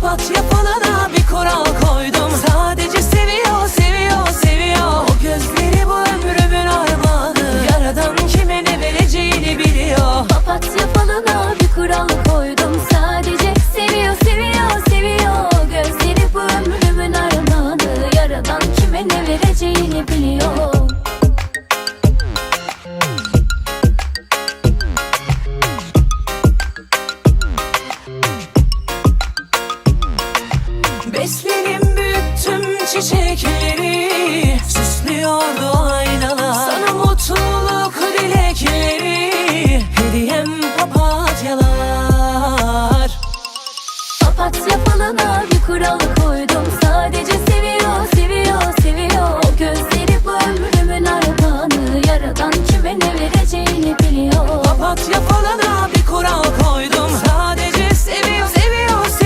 Papatya falana bir kural koydum. Sadece seviyor, seviyor, seviyor. O gözleri bu ömrümün armağanı. Yaradan kime ne vereceğini biliyor. Papatya falına bir kural koydum. Sadece seviyor seviyor seviyor. Gözleri bu ömrümün armağanı. Yaradan kime ne vereceğini biliyor Besledim büyüttüm çiçekleri Süslüyordu aynalar. Sana mutluluk dilekleri Hediyem papatyalar. Papatya falına bir kural koydum Sadece